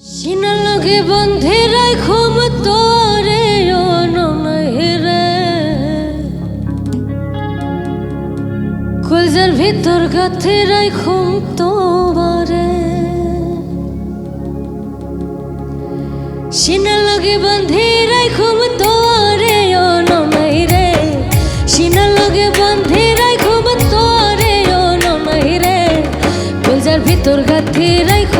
সিনা লগে বন্ধে রাখুম তোরে ও ননহিরে কলজার ভিতর গাথে রাখুম তোরে সিনা লগে বন্ধে রাখুম তোরে ও ননহিরে সিনা লগে বন্ধে রাখুম তোরে ও ননহিরে কলজার ভিতর গাথে রাখুম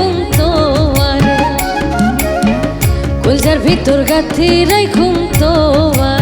ভিতর গাথি রাখুম তোরে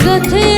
সাথে